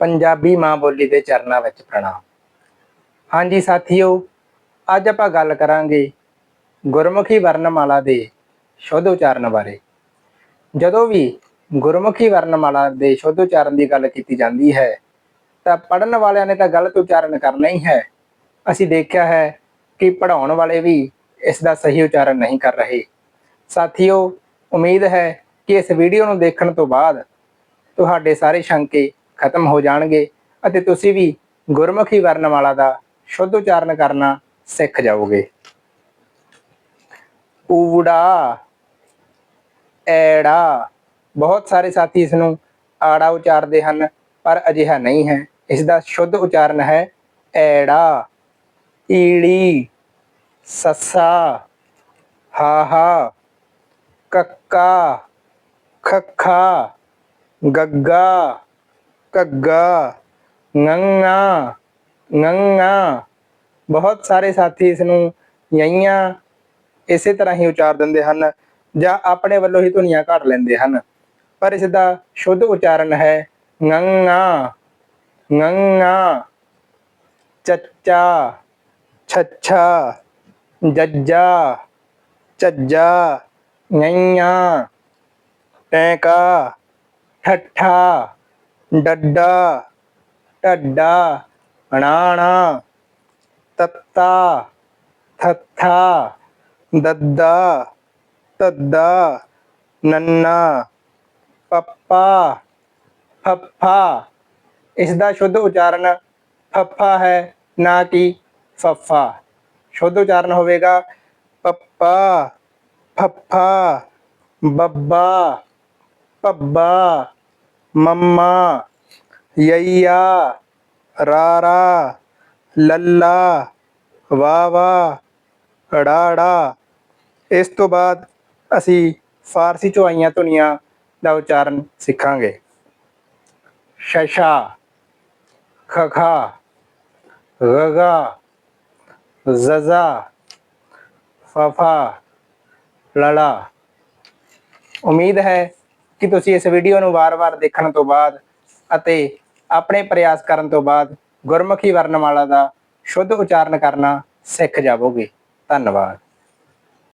ਪੰਜਾਬੀ ਮਾਂ ਬੋਲੀ ਦੇ ਚਰਨਾਂ ਵਿੱਚ ਪ੍ਰਣਾਮ। ਹਾਂਜੀ ਸਾਥੀਓ, ਅੱਜ ਆਪਾਂ ਗੱਲ ਕਰਾਂਗੇ ਗੁਰਮੁਖੀ ਵਰਣਮਾਲਾ ਦੇ ਸ਼ੁੱਧ ਉਚਾਰਨ ਬਾਰੇ। ਜਦੋਂ ਵੀ ਗੁਰਮੁਖੀ ਵਰਣਮਾਲਾ ਦੇ ਸ਼ੁੱਧ ਉਚਾਰਨ ਦੀ ਗੱਲ ਕੀਤੀ ਜਾਂਦੀ ਹੈ, ਤਾਂ ਪੜਨ ਵਾਲਿਆਂ ਨੇ ਤਾਂ ਗਲਤ ਉਚਾਰਨ ਕਰਨਾ ਹੀ ਹੈ। ਅਸੀਂ ਦੇਖਿਆ ਹੈ ਕਿ ਪੜਾਉਣ ਵਾਲੇ ਵੀ ਇਸ ਦਾ ਸਹੀ ਉਚਾਰਨ ਨਹੀਂ ਕਰ ਰਹੇ। ਸਾਥੀਓ, ਉਮੀਦ ਹੈ ਕਿ ਇਸ ਵੀਡੀਓ ਨੂੰ ਦੇਖਣ ਤੋਂ ਬਾਅਦ ਤੁਹਾਡੇ ਸਾਰੇ ਸ਼ੰਕੇ ਖਤਮ ਹੋ ਜਾਣਗੇ ਅਤੇ ਤੁਸੀਂ ਵੀ ਗੁਰਮੁਖੀ ਵਰਣਮਾਲਾ ਦਾ ਸ਼ੁੱਧ ਉਚਾਰਨ ਕਰਨਾ ਸਿੱਖ ਜਾਓਗੇ। ਊੜਾ, ਐੜਾ, ਬਹੁਤ ਸਾਰੇ ਸਾਥੀ ਇਸ ਨੂੰ ਆੜਾ ਉਚਾਰਦੇ ਹਨ, ਪਰ ਅਜਿਹਾ ਨਹੀਂ ਹੈ। ਇਸ ਦਾ ਸ਼ੁੱਧ ਉਚਾਰਨ ਹੈ ਐੜਾ, ਈੜੀ, ਸੱਸਾ, ਹਾਹਾ, ਕੱਕਾ, ਖੱਖਾ, ਗੱਗਾ ਘੱਗਾ, ਨੰਗਾ ਨੰਗਾ। ਬਹੁਤ ਸਾਰੇ ਸਾਥੀ ਇਸ ਨੂੰ ਯਈਆਂ ਇਸੇ ਤਰ੍ਹਾਂ ਹੀ ਉਚਾਰ ਦਿੰਦੇ ਹਨ, ਜਾਂ ਆਪਣੇ ਵੱਲੋਂ ਹੀ ਧੁਨੀਆਂ ਘੜ ਲੈਂਦੇ ਹਨ। ਪਰ ਇਸ ਦਾ ਸ਼ੁੱਧ ਉਚਾਰਨ ਹੈ ਨੰਗਾ। ਨੰਗਾ। ਚੱਚਾ। ਛੱਛਾ। ਜੱਜਾ। ਝੱਜਾ। ਨਈਆਂ। ਟੈਂਕਾ। ਠੱਠਾ। ਡੱਡਾ, ਢੱਡਾ, ਅਣਾਣਾ, ਤੱਤਾ, ਥੱਥਾ, ਦੱਦਾ ਤੱਦਾ ਨੰਨਾ ਪੱਪਾ ਫੱਫਾ। ਇਸ ਦਾ ਸ਼ੁੱਧ ਉਚਾਰਨ ਫੱਫਾ ਹੈ, ਨਾ ਕਿ ਫੱਫਾ। ਸ਼ੁੱਧ ਉਚਾਰਨ ਹੋਵੇਗਾ ਪੱਪਾ, ਫੱਫਾ, ਬੱਬਾ ਪੱਬਾ ਮੰਮਾ ਯਈਆ ਰਾਰਾ ਲੱਲਾ ਵਾਵਾ ੜਾੜਾ ਇਸ ਤੋਂ ਬਾਅਦ ਅਸੀਂ ਫਾਰਸੀ ਚੋਂ ਆਈਆਂ ਧੁਨੀਆਂ ਦਾ ਉਚਾਰਨ ਸਿੱਖਾਂਗੇ ਸ਼ਸ਼ਾ ਖਖਾ ਗਗਾ ਜ਼ਜ਼ਾ ਫਫਾ ਲਲਾ ਉਮੀਦ ਹੈ ਕਿ ਤੁਸੀਂ ਇਸ ਵੀਡੀਓ ਨੂੰ ਵਾਰ-ਵਾਰ ਦੇਖਣ ਤੋਂ ਬਾਅਦ ਅਤੇ ਆਪਣੇ ਪ੍ਰਯਾਸ ਕਰਨ ਤੋਂ ਬਾਅਦ ਗੁਰਮੁਖੀ ਵਰਣਮਾਲਾ ਦਾ ਸ਼ੁੱਧ ਉਚਾਰਨ ਕਰਨਾ ਸਿੱਖ ਜਾਵੋਗੇ। ਧੰਨਵਾਦ।